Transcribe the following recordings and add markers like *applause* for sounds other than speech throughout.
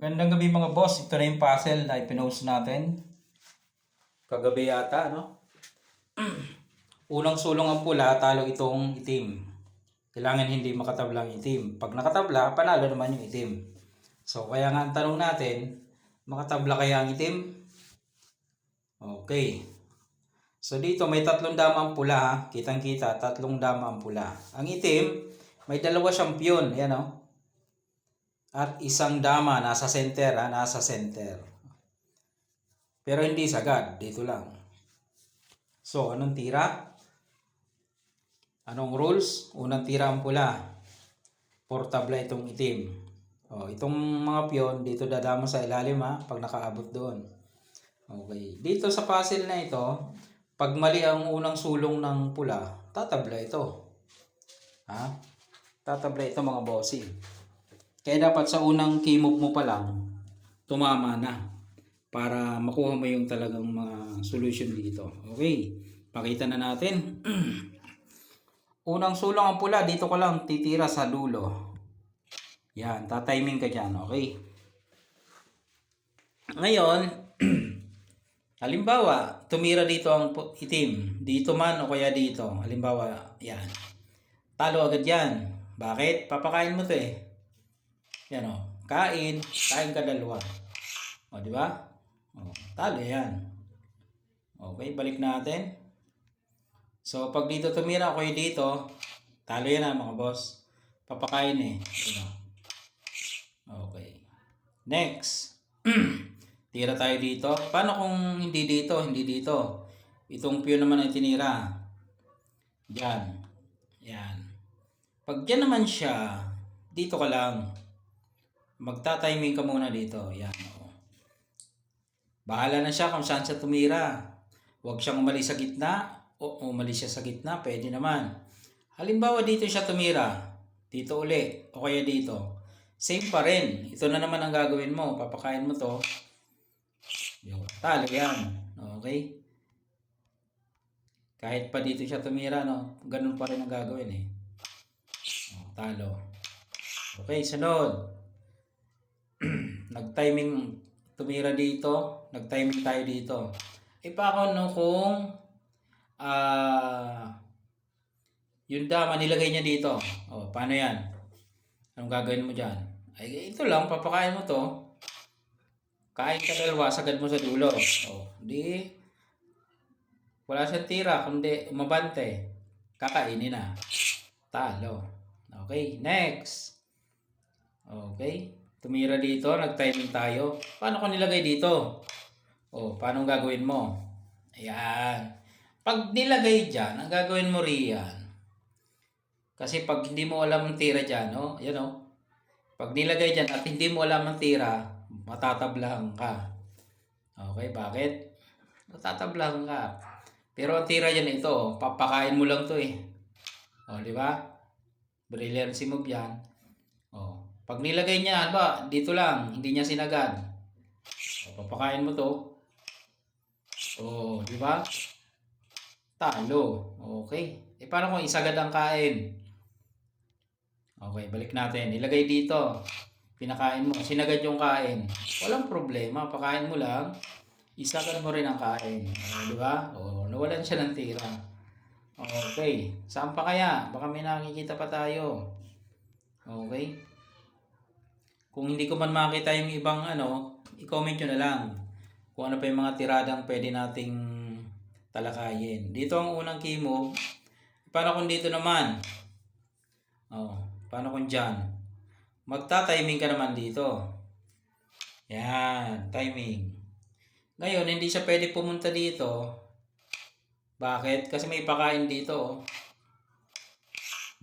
Gandang gabi mga boss. Ito na yung puzzle na ipinost natin. Kagabi yata, no? *clears throat* Unang sulong ang pula, talo itong itim. Kailangan hindi makatabla ang itim. Pag nakatabla, panalo naman yung itim. So, kaya nga ang tanong natin, makatabla kaya ang itim? Okay. So, dito may tatlong dama ang pula? Kitang-kita, tatlong dama ang pula. Ang itim, may dalawa siyang piyon. Yan, oh. At isang dama nasa center, ha? Nasa center. Pero hindi sagad. Dito lang. So, anong tira? Anong rules? Unang tira ang pula. Portable itong itim. O, itong mga piyon, dito dadama sa ilalim ha, pag nakaabot doon. Okay. Dito sa puzzle na ito, pag mali ang unang sulong ng pula, tatabla ito. Ha? Tatabla ito mga bossing. Kaya dapat sa unang key-move mo pa lang, tumama na para makuha mo yung talagang mga solution dito. Okay, pakita na natin. *clears throat* unang sulong ang pula, dito ko lang titira sa dulo. Yan, tatiming ka dyan, okay? Ngayon, *clears throat* halimbawa, tumira dito ang itim. Dito man o kaya dito. Halimbawa, yan. Talo agad yan. Bakit? Papakain mo to eh. Yan o. Kain. Kain ka dalawa. O, di ba? O, talo yan. Okay, balik natin. So, pag dito tumira ako dito, talo yan ha mga boss. Papakain eh. Okay. Next. *clears throat* Tira tayo dito. Paano kung hindi dito, hindi dito? Itong piyo naman ay tinira. Yan. Yan. Pag yan naman siya, dito ka lang. Magta-timing ka muna dito. Yan. oo. Bahala na siya kung saan siya tumira. Huwag siyang umalis sa gitna o umalis siya sa gitna. Pwede naman. Halimbawa dito siya tumira. Dito uli. O kaya dito. Same pa rin. Ito na naman ang gagawin mo. Papakain mo to. Yun. Talo yan. Okay? Kahit pa dito siya tumira, no? Ganun pa rin ang gagawin eh. O, talo. Okay, sunod. Nag-timing tumira dito. Nag-timing tayo dito. Pa ako no kung ah yung dama nilagay niya dito. O, paano yan? Anong gagawin mo dyan? Ay, ito lang, papakain mo to. Kain ka dalawa, sagad mo sa dulo. O, di, wala siyang tira, kundi umabante. Kakainin na. Talo. Okay, next. Okay, tumira dito, nag-timing tayo. Paano ko nilagay dito? O, paano gagawin mo? Ayan. Pag nilagay dyan, ang gagawin mo riyan. Kasi pag hindi mo alam ang tira dyan, no? Yan, no? Pag nilagay dyan at hindi mo alam ang tira, matatablahan ka. Okay, bakit? Matatablahan ka. Pero ang tira dyan ito, papakain mo lang to eh. O, di ba? Brilliancy move yan. Pag nilagay niya, ba, dito lang, hindi niya sinagad. O, papakain mo to. O, di ba? Talo. Okay. E paano kung isagad ang kain? Okay, balik natin. Ilagay dito. Pinakain mo. Sinagad yung kain. Walang problema. Pakain mo lang. Isagad mo rin ang kain. O, di ba? O, nawalan siya ng tira. Okay. Saan pa kaya? Baka may nakikita pa tayo. Okay. Kung hindi ko man makita yung ibang ano, i-comment nyo na lang kung ano pa yung mga tiradang pwede nating talakayin. Dito ang unang chemo. Paano kung dito naman? Oh, paano kung dyan? Magta-timing ka naman dito. Yan, timing. Ngayon, hindi siya pwede pumunta dito. Bakit? Kasi may pakain dito. oh.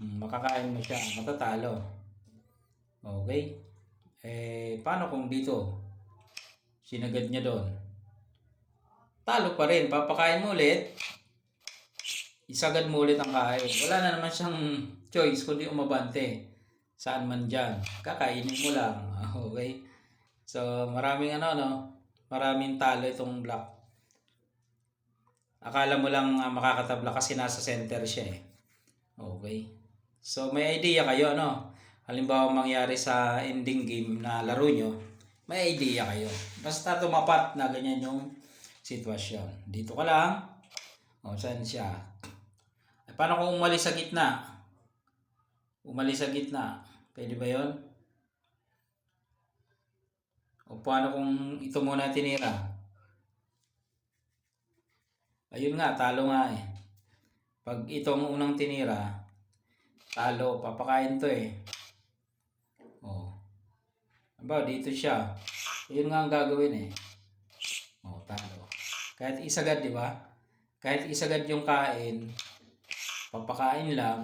Hmm, makakain mo siya. Matatalo. Okay. Eh, paano kung dito? Sinagad niya doon. Talo pa rin. Papakain mo ulit. Isagad mo ulit ang kain. Wala na naman siyang choice kundi umabante. Saan man dyan. Kakainin mo lang. *laughs* Okay. So, maraming ano, no? Maraming talo itong block. Akala mo lang ah, makakatabla kasi nasa center siya eh. Okay. So, may idea kayo, ano? Halimbawa mangyari sa ending game na laro nyo, may idea kayo. Basta tumapat na ganyan yung sitwasyon. Dito ka lang. O, saan siya? Ay, paano kung umalis sa gitna? Umalis sa gitna. Pwede ba yon? O paano kung ito muna tinira? Ayun nga, talo nga eh. Pag itong unang tinira, talo, papakain to eh. Aba, dito siya. Yun nga ang gagawin eh. Oh, talo. Kahit isagad, di ba? Kahit isagad yung kain, papakain lang,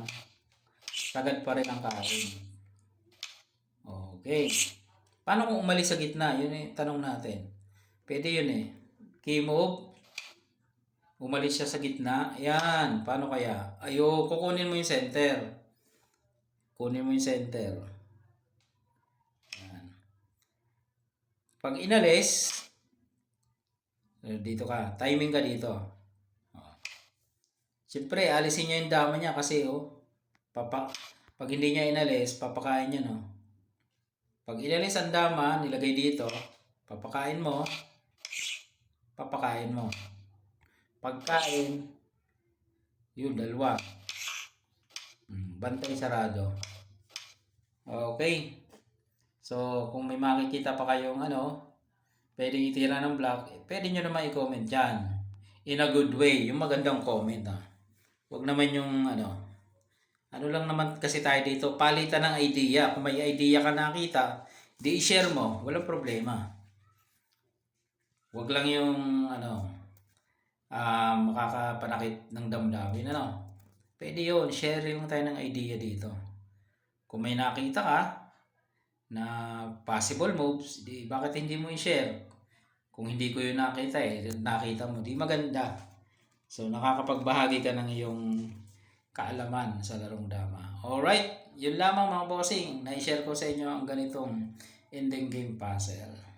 sagad pa rin ang kain. Okay. Paano kung umalis sa gitna? Yun eh, tanong natin. Pwede yun eh. Key move. Umalis siya sa gitna. Yan. Paano kaya? Ayo, kukunin mo yung center. Kunin mo yung center. Yan. Pag inalis, eh, dito ka. Timing ka dito. Oh. Siyempre, alisin niya yung dama niya kasi oh, papa, pag hindi niya inalis, papakain niya no. Pag inalis ang dama, nilagay dito, papakain mo, papakain mo. Pagkain, yun, dalawa. Hmm, Bantay sarado. Okay. So, kung may makikita pa kayong ano, pwede itira ng block, eh, pwede nyo naman i-comment dyan. In a good way. Yung magandang comment ah. Huwag naman yung ano, ano lang naman kasi tayo dito, palitan ng idea. Kung may idea ka nakita, di i-share mo, walang problema. Huwag lang yung ano, ah makakapanakit ng damdamin, ano. Pwede yun, share lang tayo ng idea dito. Kung may nakita ka, na possible moves, di bakit hindi mo i-share? Kung hindi ko yun nakita eh, nakita mo, di maganda. So nakakapagbahagi ka ng iyong kaalaman sa larong dama. Alright, yun lamang mga bossing. Na-share ko sa inyo ang ganitong ending game puzzle.